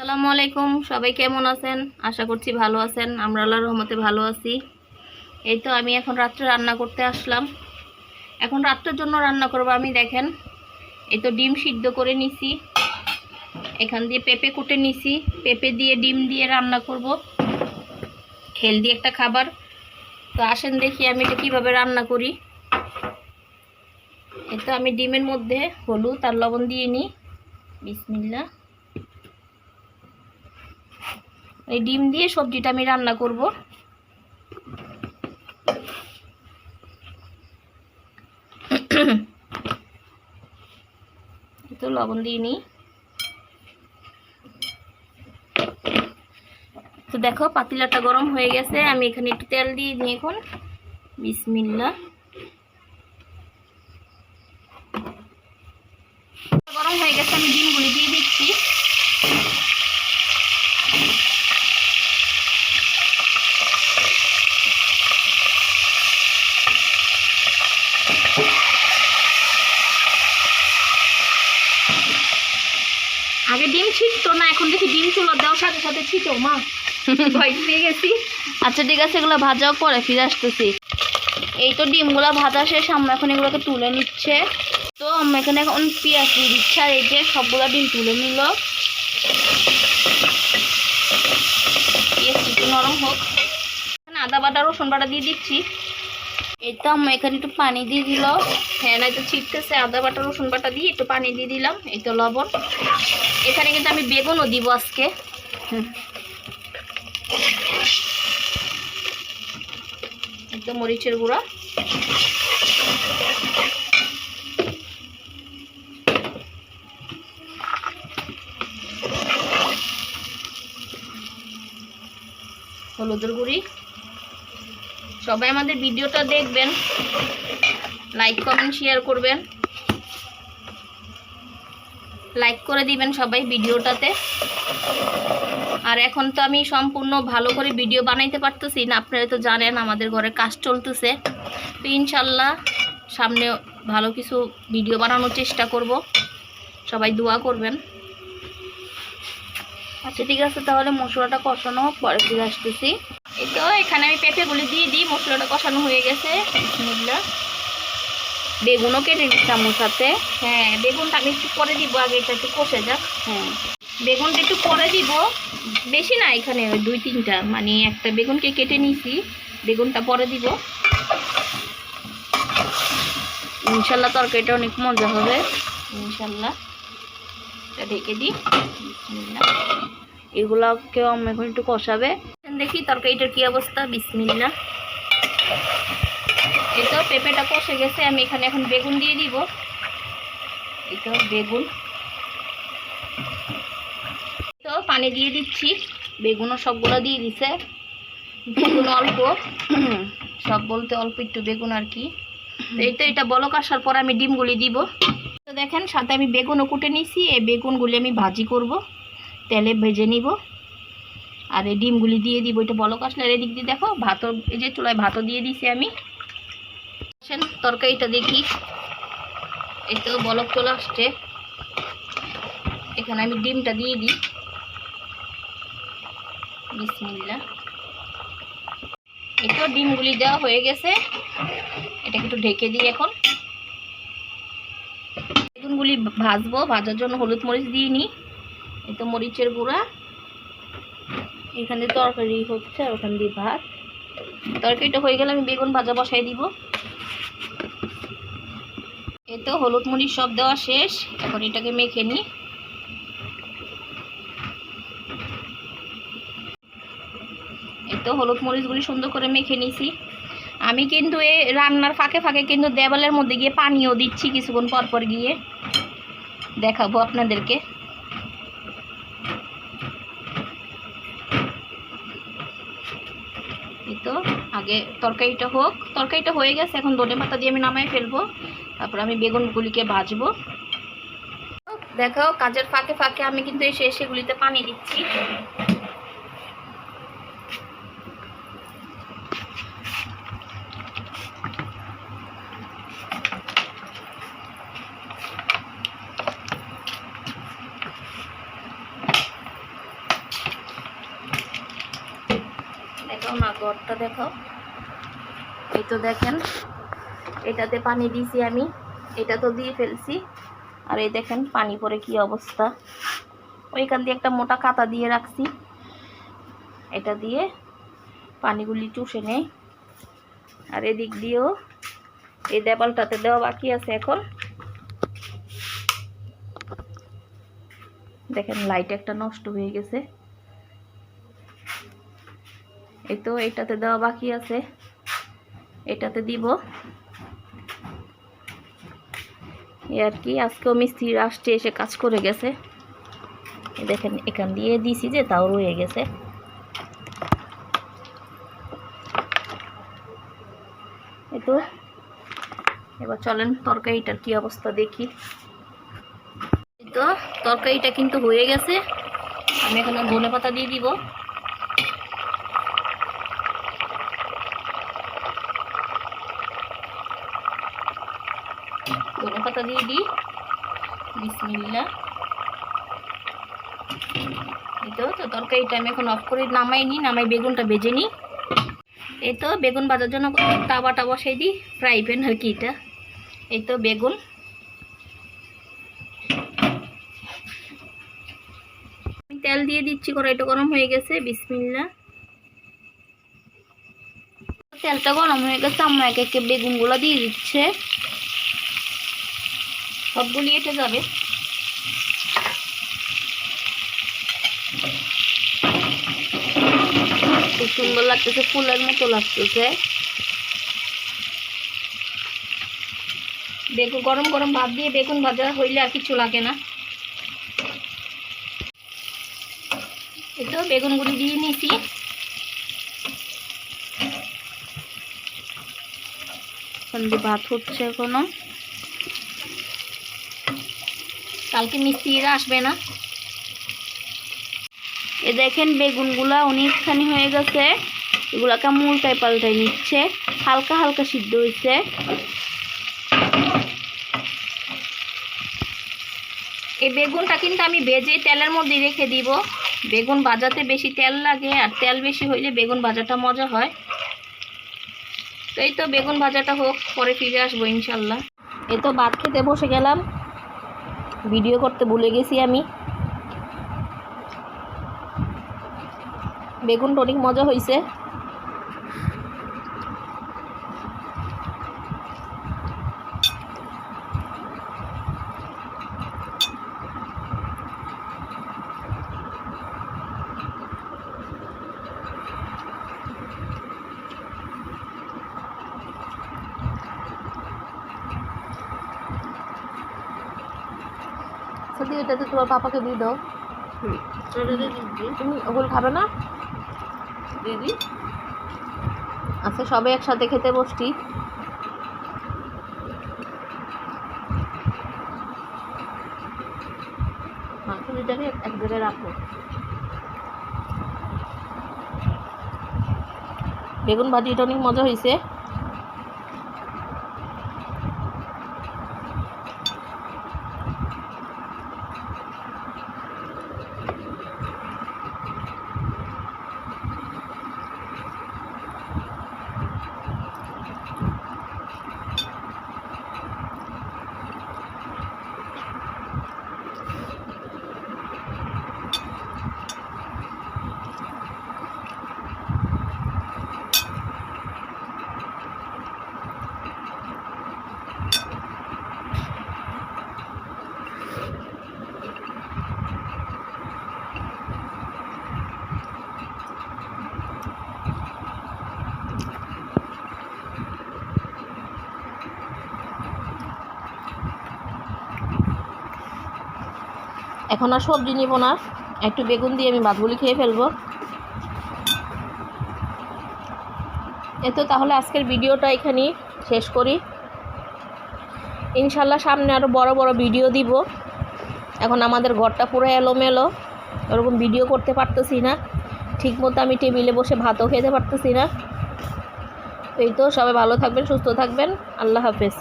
আসসালামু আলাইকুম, সবাই কেমন আছেন? আশা করছি ভালো আছেন। আমরা আল্লাহ রহমতে ভালো আছি। এই তো আমি এখন রাত্রে রান্না করতে আসলাম। এখন রাত্রের জন্য রান্না করব আমি, দেখেন। এই তো ডিম সিদ্ধ করে নিছি। এখান দিয়ে পেঁপে কুটে নিছি। পেঁপে দিয়ে ডিম দিয়ে রান্না করব। হেলদি একটা খাবার। তো আসেন দেখি আমি এটা কীভাবে রান্না করি। এই তো আমি ডিমের মধ্যে হলুদ আর লবণ দিয়ে নিই। বিসমিল্লা এই ডিম দিয়ে সবজিটা আমি রান্না করব। তো লবণ দিয়ে নিই। তো দেখো, পাতিলাটা গরম হয়ে গেছে। আমি এখানে একটু তেল দিয়ে নিই এখন। বিসমিল্লা। গরম হয়ে গেছে, আমি ডিমগুলি দিয়ে দিচ্ছি আগে ডিম না, এখন দেখি ডিম চুলো দেওয়ার সাথে সাথে ছিটো, মা। ভয় পেয়ে গেছি। আচ্ছা ঠিক আছে, এগুলো ভাজাও পরে ফিরে আসতেছি। এই তো ডিমগুলো ভাজা শেষ আমরা এখন এগুলোকে তুলে নিচ্ছে। তো আমরা এখানে এখন পেঁয়াজ দিয়ে দিচ্ছি, আর এই যে সবগুলো ডিম তুলে নিল। পেঁয়াজ একটু নরম হোক। আদা, বাটা, রসুন বাটা দিয়ে দিচ্ছি। এই তো আমরা এখানে একটু পানি দিয়ে দিল। হ্যাঁ না তো ছিটতেছে। আদা বাটা, রসুন বাটা দিয়ে একটু পানি দিয়ে দিলাম, এই তো লবণ। এখানে কিন্তু আমি বেগুনও দিব আজকে। এই মরিচের গুঁড়া। হলুদের গুঁড়ি। সবাই আমাদের ভিডিওটা দেখবেন লাইক কমেন্ট শেয়ার করবেন। লাইক করে দিবেন সবাই ভিডিওটাতে। আর এখন তো আমি সম্পূর্ণ ভালো করে ভিডিও বানাইতে পারতেছি না, আপনারা তো জানেন আমাদের ঘরে কাজ চলতেছে। তো ইনশাল্লাহ সামনে ভালো কিছু ভিডিও বানানোর চেষ্টা করব। সবাই দোয়া করবেন। আচ্ছা ঠিক আছে, তাহলে মশলাটা কষানো পরে ফিরে আসতেছি। তো এখানে আমি পেঁপেগুলি দিয়ে দিই মশলাটা কষানো হয়ে গেছে। বিসমিল্লাহ বেগুনও কেটে নিচ্ছিলাম ওর সাথে। হ্যাঁ বেগুনটা আমি একটু পরে দিব আগে এটা একটু কষে যাক। হ্যাঁ। বেগুনটা একটু পরে দিব। বেশি না এখানে ওই দুই তিনটা। মানে একটা বেগুনকে কেটে নিছি বেগুনটা পরে দিব। ইনশাল্লাহ তরকারিটা অনেক মজা হবে। ইনশাল্লাহ। এটা ঢেকে দিই। এগুলোকেও আমি এখন একটু কষাবে। দেখি তরকারিটার কি অবস্থা, বিসমিল্লা। এই তো পেঁপেটা কষে গেছে, আমি এখানে এখন বেগুন দিয়ে দিব। এই তো বেগুন। তো পানি দিয়ে দিচ্ছি, বেগুনও সবগুলো দিয়ে দিছে। বেগুন অল্প, সব বলতে অল্প একটু বেগুন আর কি। এই তো এটা বলক আসার পর আমি ডিমগুলি দিব। তো দেখেন, সাথে আমি বেগুনও কুটে নিছি, এই বেগুনগুলি আমি ভাজি করব। তেলে ভেজে নিব। আর এই ডিমগুলি দিয়ে দিব, এটা বলক আসলে আর এদিক দিয়ে দেখো, ভাতও, এই যে চুলায় ভাতও দিয়ে দিছি আমি। আসেন, তরকারিটা দেখি। এই তো বলক চলে আসছে। এখানে আমি ডিমটা দিয়ে দিই। বিসমিল্লা এই তো ডিমগুলি দেওয়া হয়ে গেছে। এটাকে একটু ঢেকে দিই এখন। বেগুনগুলি ভাজবো, ভাজার জন্য হলুদ মরিচ দিয়ে নিই। এই তো মরিচের গুঁড়া। এখানে তরকারি হচ্ছে আর ওখান দিয়ে ভাত। তরকারিটা হয়ে গেলে আমি বেগুন ভাজা বসাই দিব। এই তো হলুদ মরিচ সব দেওয়া শেষ। এখন এটাকে মেখে নিই। তো হলুদ মরিচগুলি সুন্দর করে মেখে নিছি। আমি কিন্তু এই রান্নার ফাঁকে ফাঁকে কিন্তু দেওয়ালের মধ্যে গিয়ে পানিও দিচ্ছি কিছুক্ষণ পর পর গিয়ে। দেখাবো আপনাদেরকে। আগে তরকারিটা হোক, তরকারিটা হয়ে গেছে, এখন ধনে পাতা দিয়ে আমি নামাই ফেলব। তারপর আমি বেগুনগুলিকে ভাজবো। দেখো, কাজের ফাঁকে ফাঁকে আমি কিন্তু এসে সেগুলিতে পানি দিচ্ছি। দেখো মা ঘরটা দেখো। এই তো দেখেন, এটাতে পানি দিয়েছি আমি। এটা তো দিয়ে ফেলছি। আর এই দেখেন, পানি পরে কি অবস্থা। ওইখান দিয়ে একটা মোটা কাতা দিয়ে রাখছি। এটা দিয়ে পানিগুলি চুষে নেই। আর এদিক দিয়েও এই দেবালটাতে দেওয়া বাকি আছে এখন। দেখেন, লাইট একটা নষ্ট হয়ে গেছে। এই তো, এটাতে দেওয়া বাকি আছে। এটাতে দিব। এই আর কি, আজকেও মিস্ত্রি আসছে, এসে কাজ করে গেছে। দেখেন, এখান দিয়ে দিছি যে তাও রয়ে গেছে। এই তো, এবার চলেন তরকারিটার কি অবস্থা দেখি। তো, তরকারিটা কিন্তু হয়ে গেছে। আমি এখানে ধনে পাতা দিয়ে দিব। ধনে দিয়ে দিই বিসমিল্লা এই তো তো তরকারিটা আমি এখন অফ করে নামাই নিই নামাই বেগুনটা ভেজে নিই এই তো বেগুন ভাজার জন্য তাওয়াটা বসাই দিই ফ্রাই প্যান আর কি এটা। এই তো বেগুন। আমি তেল দিয়ে দিচ্ছি, কড়াইটা গরম হয়ে গেছে বিসমিল্লা তেলটা গরম হয়ে গেছে আমরা এক একে বেগুনগুলো দিয়ে দিচ্ছে। সবগুলি এটে যাবে। খুব সুন্দর লাগতেছে, ফুলের মতো লাগতেছে। বেগুন, গরম গরম ভাত দিয়ে বেগুন ভাজা হইলে আর কিছু লাগে না। এই তো বেগুনগুলি দিয়ে সন্ধে ভাত হচ্ছে এখনও। কালকে মিস্ত্রিরা আসবে না। এ দেখেন বেগুনগুলা অনেকখানি হয়ে গেছে। এগুলাকে মুলটাই পাল্টাই নিচ্ছে। হালকা হালকা সিদ্ধ হয়েছে এই বেগুনটা কিন্তু আমি ভেজে তেলের মধ্যে রেখে দিব। বেগুন ভাজাতে বেশি তেল লাগে আর তেল বেশি হইলে বেগুন ভাজাটা মজা হয়। তো এই তো বেগুন ভাজাটা হোক, পরে ফিরে আসব ইনশাল্লাহ। এই তো ভাত খেতে বসে গেলাম। ভিডিও করতে ভুলে গেছি আমি। বেগুন টনিক মজা হয়েছে সত্যি এটাতে তোমার পাপাকে দিয়ে দাও। তুমি ওগুলো খাবে না? দিদি? আচ্ছা সবাই একসাথে খেতে বসছি। মাংসটাকে এক জায়গায় রাখো। বেগুন ভাজিটা অনেক মজা হয়েছে। এখন আর সবজি নিব না। একটু বেগুন দিয়ে আমি ভাতগুলি খেয়ে ফেলব। এ তো তাহলে আজকের ভিডিওটা এখানেই শেষ করি। ইনশাল্লাহ সামনে আরও বড় বড় ভিডিও দিব। এখন আমাদের ঘরটা পুরো এলোমেলো। ওরকম ভিডিও করতে পারতেছি না। ঠিক মতো আমি টেবিলে বসে ভাতও খেতে পারতেছি না। এই তো সবাই ভালো থাকবেন, সুস্থ থাকবেন। আল্লাহ হাফেজ।